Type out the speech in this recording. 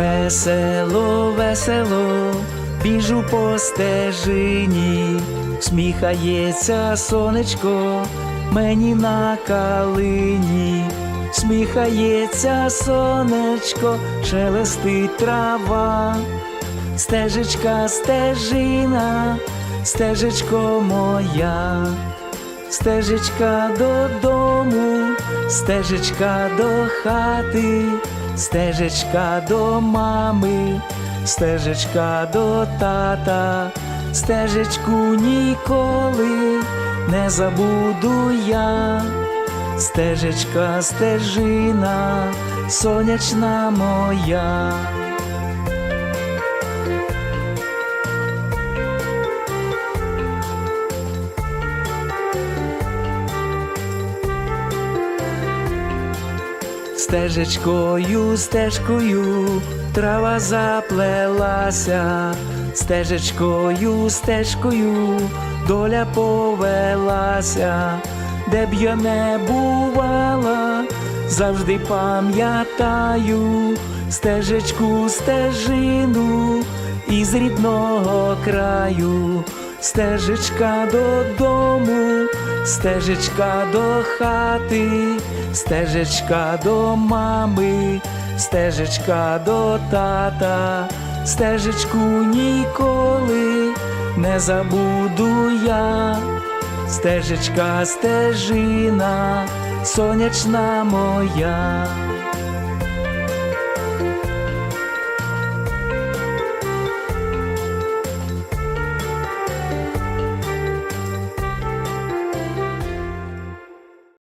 Весело, весело, біжу по стежині, сміхається сонечко мені на калині, сміхається сонечко, шелестить трава, стежечка, стежина, стежечко моя, стежечка додому, стежечка до хати, стежечка до мами, стежечка до тата, стежечку ніколи не забуду я. Стежечка, стежина, сонячна моя. Стежечкою, стежкою трава заплелася, стежечкою, стежкою доля повелася, де б я не бувала, завжди пам'ятаю стежечку, стежину із рідного краю, стежечка додому, стежечка до хати, стежечка до мами, стежечка до тата, стежечку ніколи не забуду я, стежечка, стежина, сонячна моя.